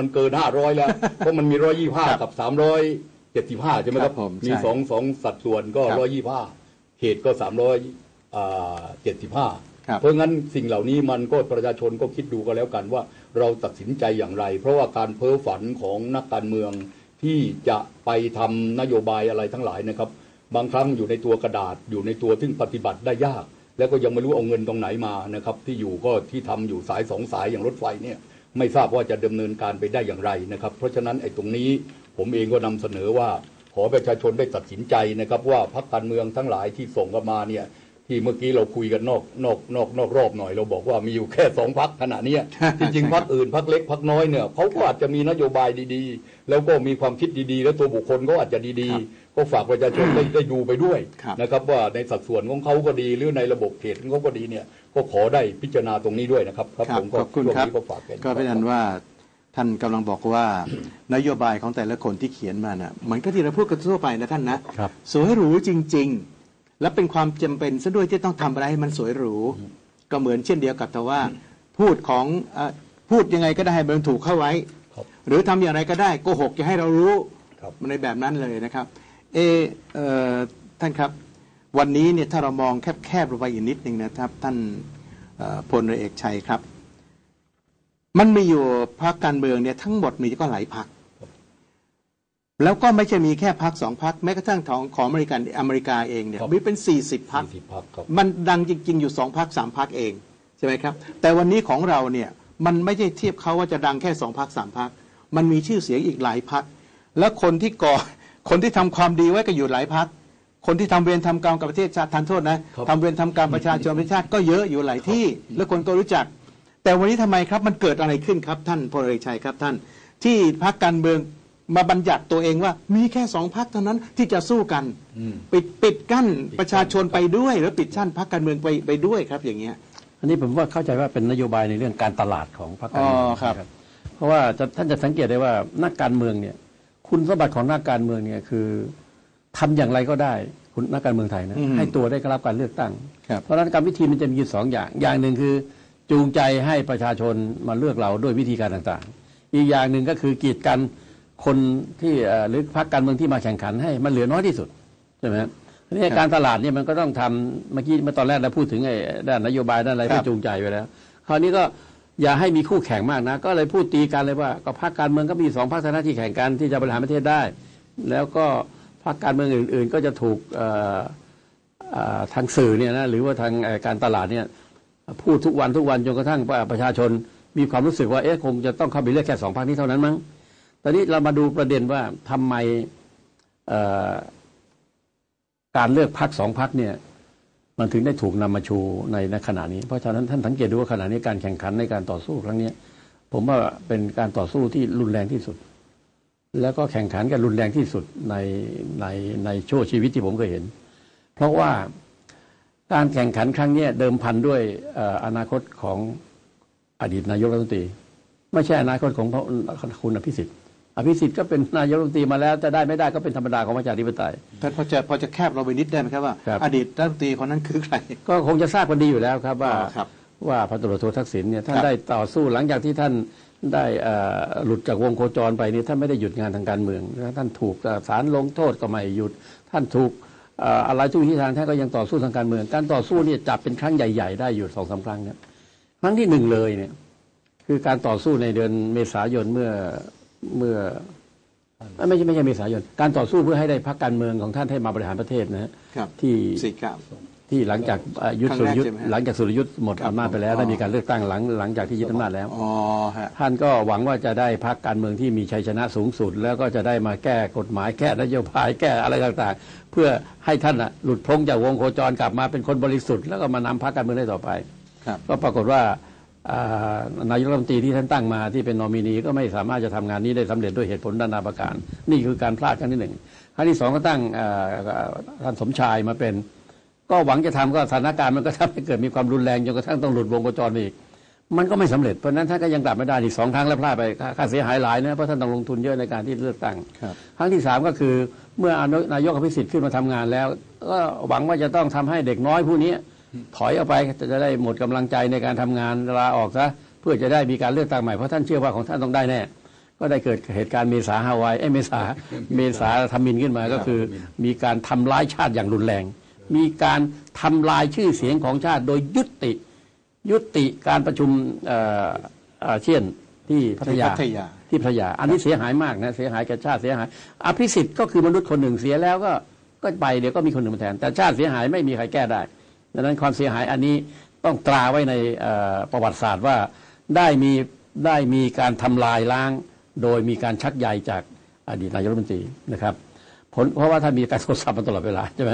มันเกินห้าร้อยแล้ว เพราะมันมีร้อยยี่ห้าครับกับสามร้อยเจ็ดสิบห้าใช่ไหมคครัรับบผมมีใช่สองสองสัดส่วนก็ครับร้อยยี่ห้าเขตก็สามร้อยเจ็ดสิบห้าครับ เพราะงั้นสิ่งเหล่านี้มันก็ประชาชนก็คิดดูกันแล้วกันว่าเราตัดสินใจอย่างไร เพราะว่าการเพ้อฝันของนักการเมืองที่จะไปทำนโยบายอะไรทั้งหลายนะครับ บางครั้งอยู่ในตัวกระดาษอยู่ในตัวซึ่งปฏิบัติได้ยาก แล้วก็ยังไม่รู้เอาเงินตรงไหนมานะครับ ที่อยู่ก็ที่ทำอยู่สายสองสายอย่างรถไฟเนี่ย ไม่ทราบว่าจะดำเนินการไปได้อย่างไรนะครับ เพราะฉะนั้นไอ้ตรงนี้ผมเองก็นำเสนอว่าขอประชาชนได้ตัดสินใจนะครับ ว่าพรรคการเมืองทั้งหลายที่ส่งกันมาเนี่ยที่เมื่อกี้เราคุยกันนอกนอกนอกนอกรอบหน่อย เราบอกว่ามีอยู่แค่สองพักขณะนี้ที่จริงพรรคอื่นพรรคเล็กพรรคน้อยเนี่ยเขาก็อาจจะมีนโยบายดีๆ แล้วก็มีความคิดดีๆ แล้วตัวบุคคลก็อาจจะดีๆ ก็ฝากประชาชนได้ได้ดูไปด้วยครับนะครับว่าในสัดส่วนของเขาก็ดีหรือในระบบเขตของเขาก็ดีเนี่ยก็ขอได้พิจารณาตรงนี้ด้วยนะครับครับครับผมก็ขอบคุณช่วงครับ นี้ก็ฝากกันก็เป็นอันว่าท่านกำลังบอกว่า นโยบายของแต่ละคนที่เขียนมาน่ะเหมือนก็ที่เราพูดกันทั่วไปนะท่านนะครับ สวยหรูจริง ๆ และเป็นความจำเป็นซะด้วยที่ต้องทำอะไรให้มันสวยหรู ก็เหมือนเช่นเดียวกับแต่ว่า พูดของเอ่อพูดยังไงก็ได้ให้มันถูกเข้าไว้ ครับ หรือทำอย่างไรก็ได้โกหกจะให้เรารู้ครับในแบบนั้นเลยนะครับ เออเอ่อท่านครับ วันนี้เนี่ยถ้าเรามองแคบๆลงไปอีกนิดหนึ่งนะครับ ท่านเอ่อพลเรือเอกชัยครับ มันมีอยู่พรรคการเมืองเนี่ยทั้งหมดมีก็หลายพรรคแล้วก็ไม่ใช่มีแค่พรรคสองพรรคแม้กระทั่งของของอเมริกันอเมริกาเองเนี่ยครับมีเป็นสี่สิบพรรคสี่สิบพรรคครับมันดังจริง ๆ อยู่สองพักสามพักเองใช่ไหมครับ แต่วันนี้ของเราเนี่ยมันไม่ใช่เทียบเขาว่าจะดังแค่สองพักสามพักมันมีชื่อเสียงอีกหลายพักแล้วคนที่ก่อ คนที่ทำความดีไว้ก็อยู่หลายพัก คนที่ทำเวรทำกรรมกับประเทศชาติทานโทษนะครับทำเวรทำกรรมประชาชนประเทศชาติก็เยอะอยู่หลายที่ แล้วคนก็รู้จัก แต่วันนี้ทำไมครับมันเกิดอะไรขึ้นครับท่านพลเอกชัยครับท่าน ที่พักการเมืองมาบัญญัติตัวเองว่ามีแค่สองพักเท่านั้นที่จะสู้กันอืมปิดปิดกั้นปิดกั้นประชาชนไปด้วยแล้วปิดชั้นพักการเมืองไปไปด้วยครับอย่างเงี้ย อันนี้ผมว่าเข้าใจว่าเป็นนโยบายในเรื่องการตลาดของพรรคการเมืองอ๋อครับนะเพราะว่าจะท่านจะสังเกตได้ว่านักการเมืองเนี่ย คุณสมบัติของนักการเมืองเนี่ยคือทำอย่างไรก็ได้คุณนักการเมืองไทยนะอืมให้ตัวได้รับการเลือกตั้งครับเพราะฉะนั้นการวิธีมันจะมีอยู่สองอย่าง อย่างหนึ่งคือจูงใจให้ประชาชนมาเลือกเราด้วยวิธีการต่างๆ อีกอย่างหนึ่งก็คือกีดกันคนที่เอ่อหรือพรรคการเมืองที่มาแข่งขันให้มันเหลือน้อยที่สุดใช่ไหมครับทีนี้การตลาดเนี่ยมันก็ต้องทำเมื่อกี้เมื่อตอนแรกเราพูดถึงไอ้ด้านนโยบายด้านอะไรครัเพื่บอจูงใจไว้แล้ว คราวนี้ก็ อย่าให้มีคู่แข่งมากนะ ก็เลยพูดตีกันเลยว่า ก็พรรคการเมืองก็มีสองพรรคเท่านั้นที่แข่งกันที่จะบริหารประเทศได้ แล้วก็พรรคการเมืองอื่น ๆ ก็จะถูกทางสื่อเนี่ยนะหรือว่าทางการตลาดเนี่ยพูดทุกวันทุกวันจนกระทั่งประชาชนมีความรู้สึกว่าเอ๊ะคงจะต้องเข้าไปเลือกแค่สองพรรคนี้เท่านั้นมั้งตอนนี้เรามาดูประเด็นว่าทำไมการเลือกพรรคสองพรรคเนี่ย มันถึงได้ถูกนำมาชูในในขณะนี้ เพราะฉะนั้นท่านสังเกตดูว่าขณะนี้การแข่งขันในการต่อสู้ครั้งนี้ผมว่าเป็นการต่อสู้ที่รุนแรงที่สุด แล้วก็แข่งขันกันรุนแรงที่สุดในในในช่วชีวิตที่ผมเคยเห็น เพราะว่าการแข่งขันครั้งนี้เดิมพันด้วยอนาคตของอดีตนายกรัฐมนตรี ไม่ใช่อนาคตของพระคุณอภิสิทธิ์ อภิสิทธิ์ก็เป็นนายกรัฐมนตรีมาแล้วจะได้ไม่ได้ก็เป็นธรรมดาของประชาธิปไตยท่านพอจะพอจะแคบเราไปนิดได้ไหมครับว่าครับอดีตรัฐมนตรีคนนั้นคือใครก็คงจะทราบกันดีอยู่แล้วครับว่าอ๋อครับว่าพันตำรวจโททักษิณเนี่ยท่านครับได้ต่อสู้หลังจากที่ท่านได้เอ่อหลุดจากวงโคจรไปนี่ท่านไม่ได้หยุดงานทางการเมืองนะท่านถูกเอ่อศาลลงโทษก็ไม่หยุด ท่านถูกเอ่ออะไรทุกที่ทางท่านก็ยังต่อสู้ทางการเมือง การต่อสู้เนี่ยจับเป็นครั้งใหญ่ ๆ ได้อยู่สองสามครั้งเนี่ยครั้งที่หนึ่งเลยเนี่ยคือการต่อสู้ในเดือนเมษายนเมื่อ เมื่อเอ้ยไม่ใช่ไม่ใช่เมษายน การต่อสู้เพื่อให้ได้พรรคการเมืองของท่านให้มาบริหารประเทศนะฮะครับที่สี่เก้า ที่หลังจากเอ่อยุทธครั้สุงรแรกยุทธใช่ไหมฮะหลังจากสุรยุทธหมดครับอำนาจไปแล้วผม ได้มีการเลือกตั้งหลังหลังจากที่ยึดอำนาจแล้ว อ๋อฮะ ท่านก็หวังว่าจะได้พรรคการเมืองที่มีชัยชนะสูงสุด แล้วก็จะได้มาแก้กฎหมายแก้นโยบายแก้อะไรต่างๆ เพื่อให้ท่านน่ะหลุดพ้นจากวงโคจรกลับมาเป็นคนบริสุทธิ์แล้วก็มานำพรรคการเมืองได้ต่อไป ครับ ก็ปรากฏว่าอ่า นายกรัฐมนตรีที่ท่านตั้งมาที่เป็นนอมินีก็ไม่สามารถจะทำงานนี้ได้สำเร็จด้วยเหตุผลนานาประการ นี่คือการพลาดครั้งที่หนึ่งครั้งที่สองก็ตั้งอ่าท่านสมชายมาเป็น ก็หวังจะทำก็สถานการณ์มันก็ทำให้เกิดมีความรุนแรงจนกระทั่งต้องหลุดวงโคจรไปอีก มันก็ไม่สำเร็จเพราะฉะนั้นท่านก็ยังกลับไม่ได้อีกสองครั้งแล้วพลาดไปค่าค่าเสียหายหลายนะเพราะท่านต้องลงทุนเยอะในการที่เลือกตั้งครับครั้งที่สามก็คือเมื่อนนายกอภิสิทธิ์ขึ้นมาทำงานแล้ว ก็หวังว่าจะต้องทำให้เด็กน้อยผู้นี้ ถอยออกไปจะได้หมดกำลังใจในการทำงานลาออกซะเพื่อจะได้มีการเลือกตั้งใหม่เพราะท่านเชื่อว่าของท่านต้องได้แน่ก็ได้เกิดเหตุการณ์เมษาฮาวายเอ้ยเมษาเมษาทำมินขึ้นมาก็คือ มีการทำร้ายชาติอย่างรุนแรง มีการทำลายชื่อเสียงของชาติ โดยยุติยุติการประชุมเอ่ออาเซียนที่พัทยาที่พัทยาที่พัทยา อันนี้เสียหายมากนะเสียหายแก่ชาติเสียหายอภิสิทธิ์ก็คือมนุษย์คนหนึ่งเสียแล้วก็ก็ไปเดี๋ยวก็มีคนหนึ่งมาแทน แต่ชาติเสียหายไม่มีใครแก้ได้ ดังนั้นความเสียหายอันนี้ต้องตราไว้ในประวัติศาสตร์ว่าได้มีได้มีการทำลายล้าง โดยมีการชักใยจากอดีตนายกรัฐมนตรีนะครับผลเพราะว่าถ้ามีการโทรศัพท์มันตลอดเวลาใช่ไหม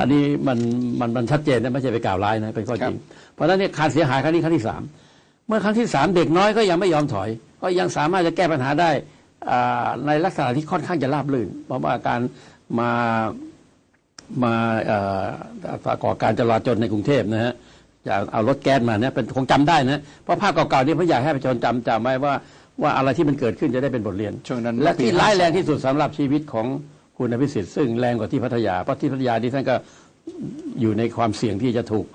อันนี้มันมันมันชัดเจนนะไม่ใช่ไปกล่าวร้ายนะเป็นข้อจริง เพราะฉะนั้นเนี่ยการเสียหายครั้งนี้ครั้งที่สามเมื่อครั้งที่สามเด็กน้อยก็ยังไม่ยอมถอย ก็ยังสามารถจะแก้ปัญหาได้ในลักษณะที่ค่อนข้างจะราบรื่น เพราะว่าการมา มาเอ่อก่อการจราจรในกรุงเทพนะฮะจะเอารถแก๊สมาเนี่ยเป็นคงจำได้นะเพราะภาพเก่าๆนี่ผมอยากให้ประชาชนจำจำไว้ว่าว่าอะไรที่มันเกิดขึ้นจะได้เป็นบทเรียนช่วงนั้นและที่ปีร้ายแรง52ที่สุดสำหรับชีวิตของคุณอภิสิทธิ์ซึ่งแรงกว่าที่พัทยาเพราะที่พัทยาที่ท่านก็อยู่ในความเสี่ยงที่จะถูก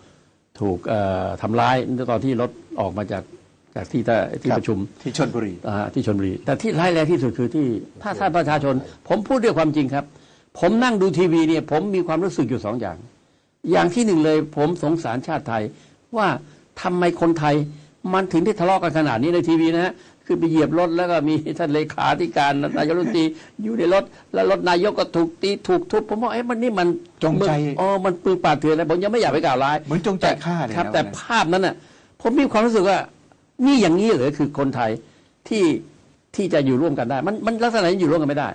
ถูกเอ่อทำร้ายตอนที่รถออกมาจากจากที่ท่าที่ครับประชุมที่ชนบุรีอ่าที่ชนบุรี แต่ที่ร้ายแรงที่สุดคือที่ถ้าท่านประชาชน ผมพูดด้วยความจริงครับ ผมนั่งดูทีวีเนี่ยผมมีความรู้สึกอยู่สองอย่าง อย่างที่หนึ่งเลยผมสงสารชาติไทย ว่าทำไมคนไทยมันถึงได้ทะเลาะกันขนาดนี้ในทีวีนะฮะคือไปเหยียบรถแล้วก็มีท่านเลขาธิการนายกรัฐมนตรีอยู่ในรถ แล้วรถนายกก็ถูกตีถูกทุบผมว่าเอ้มันนี่มันจงใจอ๋อมันปืนปราดเถื่อนนะผมยังไม่อยากไปกล่าวร้ายเหมือนจงใจฆ่าเลยครับนะแต่วันนั้นภาพนั้นน่ะผมมีความรู้สึกว่านี่อย่างนี้เหรอคือคนไทยที่ที่จะอยู่ร่วมกันได้ มันมันลักษณะนี้อยู่ร่วมกันไม่ได้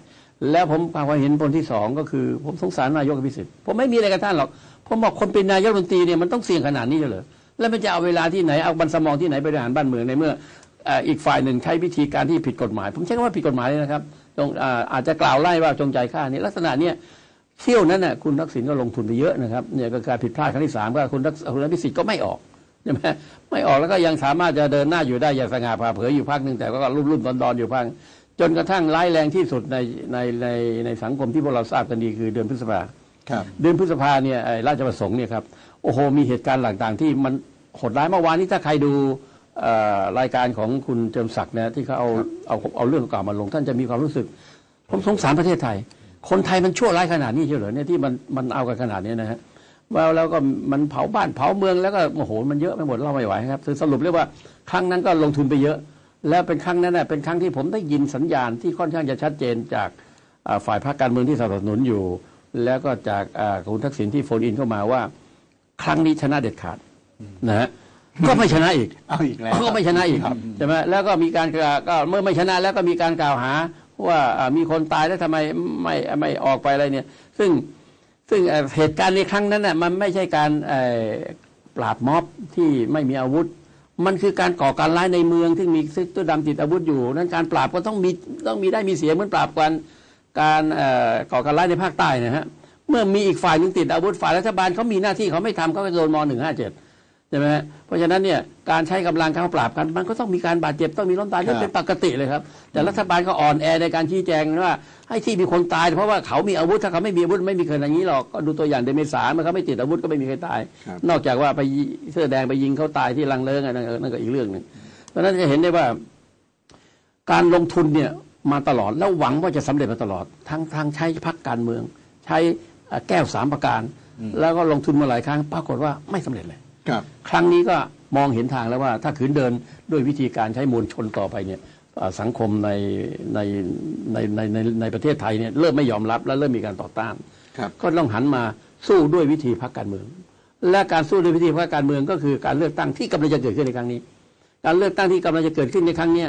แล้วผมความเห็นคนที่สองก็คือ ผมสงสารนายกอภิสิทธิ์ผมไม่มีอะไรกับท่านหรอก ผมบอกคนเป็นนายกรัฐมนตรีเนี่ยมันต้องเสี่ยงขนาดนี้เลยแล้วมันจะเอาเวลาที่ไหนเอาบันสมองที่ไหนไปบริหารบ้านเมืองในเมื่ออีกฝ่ายหนึ่งใช้วิธีการที่ผิดกฎหมาย ผมใช้คำว่าผิดกฎหมายเลยนะครับจงอาอาจจะกล่าวไล่ว่าจงใจฆ่านี่ลักษณะเนี้ยเที่ยวนั้นน่ะคุณทักษิณก็ลงทุนไปเยอะนะครับเนี่ยก็การผิดพลาดครั้งที่สามก็คุณทักคุณอภิสิทธิ์ก็ไม่ออกใช่ไหมไม่ออกแล้วก็ยังสามารถจะเดินหน้าอยู่ได้อย่างสง่าผ่าเผยอยู่พักหนึ่งแต่ก็รุ่มรุ่มดอนดอนอยู่พัก จนกระทั่งร้ายแรงที่สุดในในในในสังคมที่พวกเราทราบกันดีคือเดือนพฤษภาครับ เดือนพฤษภาเนี่ยไอ้ราชประสงค์เนี่ยครับโอ้โหมีเหตุการณ์ต่างๆ ที่มันโหดร้ายเมื่อวานนี้ถ้าใครดูเอ่อรายการของคุณเจิมศักดิ์นะที่เขาเอาเอาเอาเรื่องเก่ามาลง ท่านจะมีความรู้สึก ผมสงสารประเทศไทย คนไทยมันชั่วร้ายขนาดนี้เชียวเหรอเนี่ยที่มันมันเอากันขนาดนี้นะฮะว่าแล้วก็มันเผาบ้านเผาเมืองแล้วก็โอ้โหมันเยอะไปหมดเล่าไม่ไหวครับคือสรุปเรียกว่าครั้งนั้นก็ลงทุนไปเยอะ แล้วเป็นครั้งนั้นน่ะเป็นครั้งที่ผมได้ยินสัญญาณที่ค่อนข้างจะชัดเจนจากอ่าฝ่ายพรรคการเมืองที่สนับสนุนอยู่ แล้วก็จากอ่าคุณทักษิณที่โฟนอินเข้ามาว่า ครั้งนี้ชนะเด็ดขาดนะฮะก็ไม่ชนะอีกเอาอีกแล้วก็ไม่ชนะอีกใช่ไหมแล้วก็มีการกล่าวก็เมื่อไม่ชนะแล้วก็มีการกล่าวหาว่าอ่ามีคนตายแล้วทำไมไม่ไม่ออกไปอะไรเนี่ย ซึ่งซึ่งเอ่อเหตุการณ์ในครั้งนั้นน่ะมันไม่ใช่การเอ่อปราบม็อบที่ไม่มีอาวุธ มันคือการก่อการร้ายในเมืองที่มีซึกตัวดำติดอาวุธอยู่นั้นการปราบก็ต้องมีต้องมีได้มีเสียเหมือนปราบกันการเอ่อก่อการร้ายในภาคใต้นะฮะเมื่อมีอีกฝ่ายหนึ่งติดอาวุธฝ่ายรัฐบาลเขามีหน้าที่เขาไม่ทำเขาก็โดนมหนึ่งห้าเจ็ด ช่ไหมฮะเพราะฉะนั้นเนี่ยการใช้กำลังเข้าปราบกันมันก็ต้องมีการบาดเจ็บต้องมีล้มตายครับนี่เป็นปกติเลยครับ แต่รัฐบาลก็อ่อนแอในการชี้แจงว่า ให้ที่มีคนตาย เพราะว่าเขามีอาวุธถ้าเขาไม่มีอาวุธไม่มีใครอย่างนี้หรอกก็ดูตัวอย่างเดนเมสาเมื่อเขาไม่ติดอาวุธก็ไม่มีใครตายครับนอกจากว่าไปยิเสื้อแดงไปยิงเขาตายที่ลังเลิงอันนั้นเออนั่นก็อีกเรื่องหนึ่งเพราะฉะนั้นจะเห็นได้ว่า การลงทุนเนี่ยมาตลอดแล้วหวังว่าจะสำเร็จมาตลอดทั้งทางใช้พักการเมือง ใช้เอ่อแก้วสามประการ แล้วก็ลงทุนมาหลายครั้ง ปรากฏว่าไม่สำเร็จเลย ครับ ครั้งนี้ก็มองเห็นทางแล้วว่า ถ้าขืนเดินด้วยวิธีการใช้มวลชนต่อไปเนี่ยเอ่อสังคมในในในในในในประเทศไทยเนี่ยเริ่มไม่ยอมรับและเริ่มมีการต่อต้าน ครับ ก็ต้องหันมาสู้ด้วยวิธีพรรคการเมือง และการสู้ด้วยวิธีพรรคการเมืองก็คือการเลือกตั้งที่กำลังจะเกิดขึ้นในครั้งนี้ การเลือกตั้งที่กำลังจะเกิดขึ้นในครั้งเนี้ย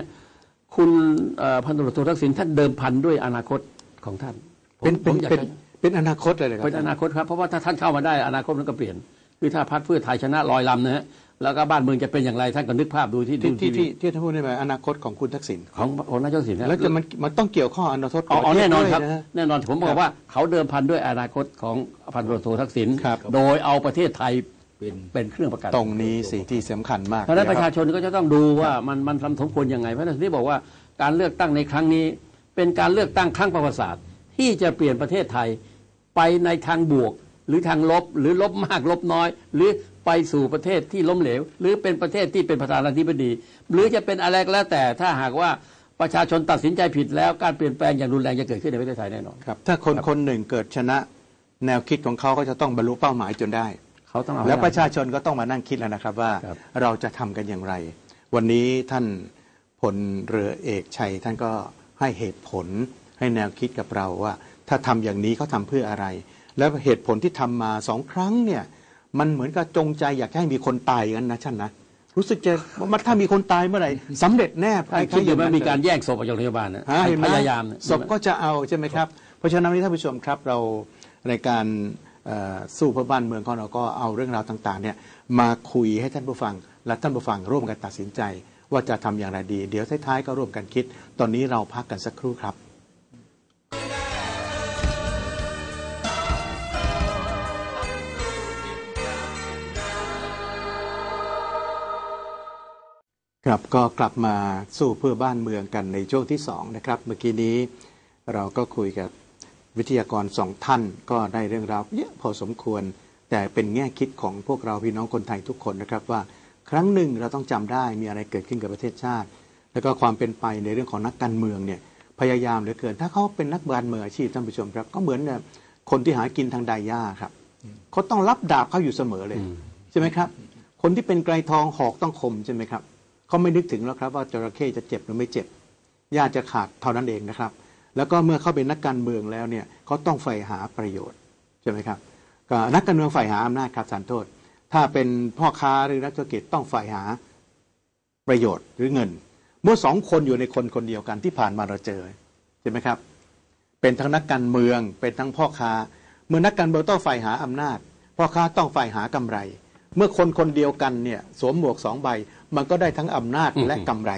คุณเอ่อพันตำรวจโททักษิณท่านเดิมพันด้วยอนาคตของท่านผมเป็นเป็นผมอยากเป็นจะเป็นอนาคตเลยเลยครัเป็นอนาคตครับเพราะว่าถ้าท่านเข้ามาได้อนาคตมันก็เปลี่ยน คือถ้าพรรคเพื่อไทยชนะลอยลำนะฮะแล้วก็บ้านเมืองจะเป็นอย่างไรท่านก็นึกภาพดูที่ที่ดูที่ทีวีที่ที่ท่านพูดได้ไหมอนาคตของคุณทักษิณของของนายกทักษิณนะแล้วจะมันมันต้องเกี่ยวข้องอนาคตขอ๋อองอ๋อประเทศแน่นอนด้วยครับนะฮะแน่นอนผมบครัอกบว่าเขาเดิมพันด้วยอนาคตของพันตำรวจโททักษิณครับโดยเอาประเทศไทยเป็นเป็นเครื่องประกันตรงนี้สิที่สำคัญมากเพราะฉะนั้นประชาคบชนก็จะต้องดูว่ามันมันสมควรยังไงเพราะฉะนั้นที่บอกว่าการเลือกตั้งในครั้งนี้ เป็นการเลือกตั้งครั้งประวัติศาสตร์ ที่จะเปลี่ยนประเทศไทยไปในทางบวก หรือทางลบหรือลบมากลบน้อย หรือไปสู่ประเทศที่ล้มเหลว หรือเป็นประเทศที่เป็นประธานาธิบดี หรือจะเป็นอะไรก็แล้วแต่ถ้าหากว่าประชาชนตัดสินใจผิดแล้วการเปลี่ยนแปลงอย่างรุนแรงจะเกิดขึ้นในประเทศไทยแน่นอนครับถ้าคนคนหนึ่งเกิดชนะแนวคิดของเขาก็จะต้องบรรลุเป้าหมายจนได้เขาต้องเอาแล้วให้ประชาชนก็ต้องมานั่งคิดแล้วนะครับว่าครับเราจะทำกันอย่างไร วันนี้ท่านพลเรือเอกชัยท่านก็ให้เหตุผลให้แนวคิดกับเราว่า ถ้าทำอย่างนี้เขาทำเพื่ออะไร แล้วเหตุผลที่ทำมาสองครั้งเนี่ย มันเหมือนกับจงใจอยากให้มีคนตายกันนะท่านนะรู้สึกจะว่าถ้ามีคนตายเมื่อไหร่สำเร็จแน่ท่านคิดอยู่ไหมนั้นมีการเลยแย่งศพออกจากโรงพยาบาลนะฮะเห็นไหพยายามเนี่ยศพก็จะเอาใช่ไหมครับ เพราะฉะนั้นวันนี้ท่านผู้ชมครับเราในการเอ่อสู้เพื่อบ้านเมืองของเราก็เอาเรื่องราวต่างๆเนี่ยมาคุยให้ท่านผู้ฟัง และท่านผู้ฟังร่วมกันตัดสินใจ ว่าจะทำอย่างไรดี เดี๋ยวท้ายๆก็ร่วมกันคิด ตอนนี้เราพักกันสักครู่ครับ ครับก็กลับมาสู้เพื่อบ้านเมืองกันในช่วงที่สองนะครับเมื่อกี้นี้เราก็คุยกับวิทยากรสองท่านก็ได้เรื่องราวเยอะพอสมควร แต่เป็นแง่คิดของพวกเราพี่น้องคนไทยทุกคนนะครับว่าครั้งหนึ่งเราต้องจำได้มีอะไรเกิดขึ้นกับประเทศชาติ แล้วก็ความเป็นไปในเรื่องของนักการเมืองเนี่ยพยายามเหลือเกิน ถ้าเขาเป็นนักการเมืองอาชีพท่านผู้ชมครับ ก็เหมือนเนี่ยคนที่หากินทางไดย่าครับเขาต้องรับดาบเขาอยู่เสมอเลยใช่ไหมครับ คนที่เป็นไกรทองหอกต้องคมใช่ไหมครับ เขาไม่นึกถึงแล้วครับว่าจระเข้จะเจ็บหรือไม่เจ็บญาติจะขาดเท่านั้นเองนะครับ แล้วก็เมื่อเขาเป็นนักการเมืองแล้วเนี่ยเขาต้องใฝ่หาประโยชน์ใช่ไหมครับนักการเมืองใฝ่หาอำนาจครับสารโทษ ถ้าเป็นพ่อค้าหรือนักธุรกิจต้องใฝ่หาประโยชน์หรือเงิน เมื่อสองคนอยู่ในคนคนเดียวกันที่ผ่านมาเราเจอใช่ไหมครับ เป็นทั้งนักการเมืองเป็นทั้งพ่อค้า เมื่อนักการเมืองต้องฝ่ายหาอำนาจ พ่อค้าต้องฝ่ายหากำไร เมื่อคนคนเดียวกันเนี่ยสวมหมวกสองใบ มันก็ได้ทั้งอำนาจและกำไร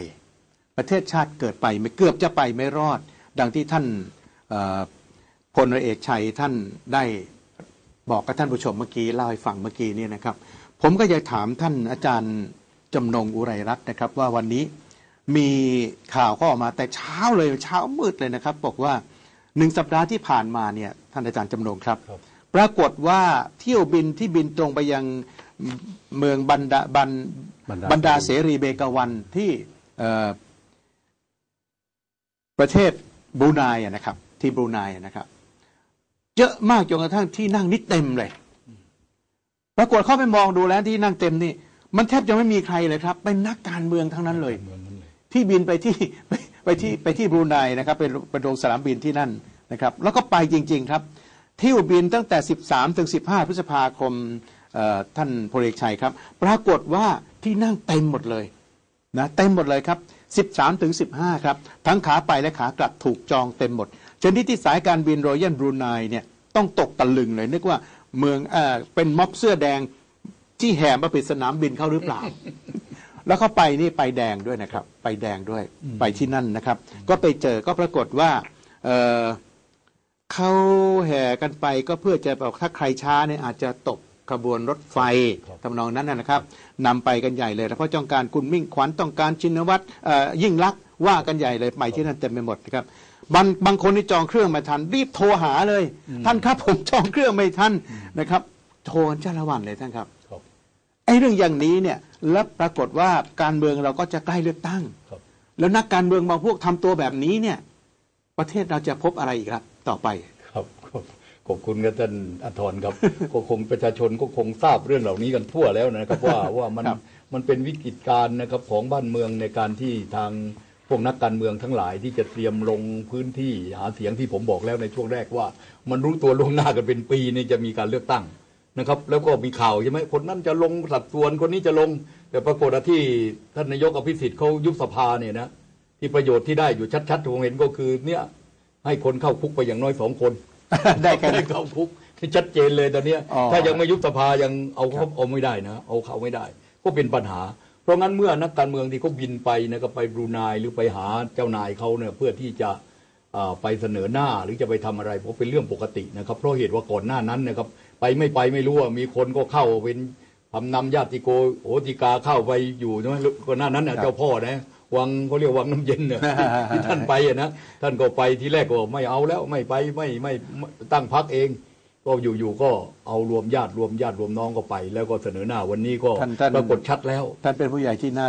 ประเทศชาติเกิดไปไม่เกือบจะไปไม่รอด ดังที่ท่านเอ่อพลเรือเอกชัยท่านได้บอกกับท่านผู้ชมเมื่อกี้เล่าให้ฟังเมื่อกี้เนี่ยนะครับ ผมก็จะถามท่านอาจารย์จำนงอุไรรัตน์นะครับ ว่าวันนี้มีข่าวก็ออกมาแต่เช้าเลยเช้ามืดเลยนะครับ บอกว่าหนึ่งสัปดาห์ที่ผ่านมาเนี่ยท่านอาจารย์จำนงครับครับปรากฏว่าเที่ยวบินที่บินตรงไปยังเมืองบันดาบัน บรรดาบรรดาเสรีเบกาวันที่เอ่อประเทศบรูไนอะนะครับ ที่บรูไนอะนะครับ เยอะมากจนกระทั่งที่นั่งนิดเต็มเลย ปรากฏเข้าไปมองดูแล้วที่นั่งเต็มนี่ มันแทบจะไม่มีใครเลยครับ เป็นนักการเมืองทั้งนั้นเลยเมืองนั้นเลยที่บินไปที่ไปไปที่ไปที่บรูไนนะครับไปไปลงสนามบินที่นั่นนะครับ แล้วก็ไปจริง ๆ ครับเที่ยวบินตั้งแต่ 13ถึง15 พฤษภาคมเอ่อ ท่านพลเอกชัยครับ ปรากฏว่าที่นั่งเต็มหมดเลยนะเต็มหมดเลยครับ 13ถึง15 ครับ ทั้งขาไปและขากลับถูกจองเต็มหมดจนที่ที่สายการบินรอยัลบรูไนเนี่ยต้องตกตะลึงเลย นึกว่าเมืองเออเป็นม็อบเสื้อแดงที่แห่มาปิดสนามบินเข้าหรือเปล่า แล้วเขาไปนี่ไปแดงด้วยนะครับ ไปแดงด้วยไปที่นั่นนะครับ ก็ไปเจอก็ปรากฏว่าเออเขาแห่กันไปก็เพื่อจะบอกถ้าใครช้าเนี่ยอาจจะตก ขบวนรถไฟครับทำนองนั้นนะนะครับนำไปกันใหญ่เลยแล้วเพราะต้องการคุณมิ่งขวัญต้องการชินวัตรเอ่อยิ่งรักษณ์ว่ากันใหญ่เลยไปที่นั่นเต็มไปหมดนะครับบางบางคนที่จองเครื่องไม่ทัน รีบโทรหาเลย ท่านครับผมจองเครื่องไม่ทันนะครับ โทรกันจ้าละวันเลยท่านครับครับไอ้เรื่องอย่างนี้เนี่ยแล้วปรากฏว่าการเมืองเราก็จะใกล้เลือกตั้งครับแล้วนักการเมืองบางพวกทำตัวแบบนี้เนี่ย ประเทศเราจะพบอะไรอีกครับ ต่อไปครับขอบ ขอบคุณครับท่านอัธรครับ ก็คงประชาชนก็คงทราบเรื่องเหล่านี้กันทั่วแล้วนะครับว่าว่ามันครับมันเป็นวิกฤตการณ์นะครับของบ้านเมืองในการที่ทางพวกนักการเมืองทั้งหลายที่จะเตรียมลงพื้นที่หาเสียงที่ผมบอกแล้วในช่วงแรกว่า มันรู้ตัวล่วงหน้ากันเป็นปีนี่จะมีการเลือกตั้งนะครับ แล้วก็มีข่าวใช่ไหมคนนั้นจะลงสัดส่วนคนนี้จะลง แต่ปรากฏว่าที่ท่านนายกอภิสิทธิ์เขายุบสภาเนี่ยนะที่ประโยชน์ที่ได้อยู่ชัดๆผมเห็นก็คือเนี่ยให้คนเข้าคุกไปอย่างน้อยสองคน ได้แค่นี้เข้าคุกที่ชัดเจนเลยตอนเนี้ยอ๋อถ้ายังไม่ยุบสภายังเอาเขาเอาไม่ได้นะ เอาเขาไม่ได้ ก็เป็นปัญหา เพราะงั้นเมื่อนักการเมืองที่เขาบินไปนะครับไปบรูไนหรือไปหาเจ้านายเขาเนี่ยเพื่อที่จะอ่าไปเสนอหน้าหรือจะไปทำอะไรก็เป็นเรื่องปกตินะครับ เพราะเหตุว่าก่อนหน้านั้นนะครับ ไปไม่ไปไม่รู้ว่ามีคนก็เข้าเป็นทำนำญาติโกโหติกาเข้าไปอยู่ใช่ไหมก่อนหน้านั้นน่ะเจ้าพ่อนะ วังเขาเรียกวังน้ำเย็นเนี่ยที่ท่านไปอะนะท่านก็ไปทีแรกก็ไม่เอาแล้วไม่ไปไม่ไม่ไม่ตั้งพักเอง ก็อยู่ๆก็เอารวมญาติรวมญาติรวมน้องก็ไป แล้วก็เสนอหน้าวันนี้ก็ท่านท่านปรากฏชัดแล้ว ท่านเป็นผู้ใหญ่ที่น่า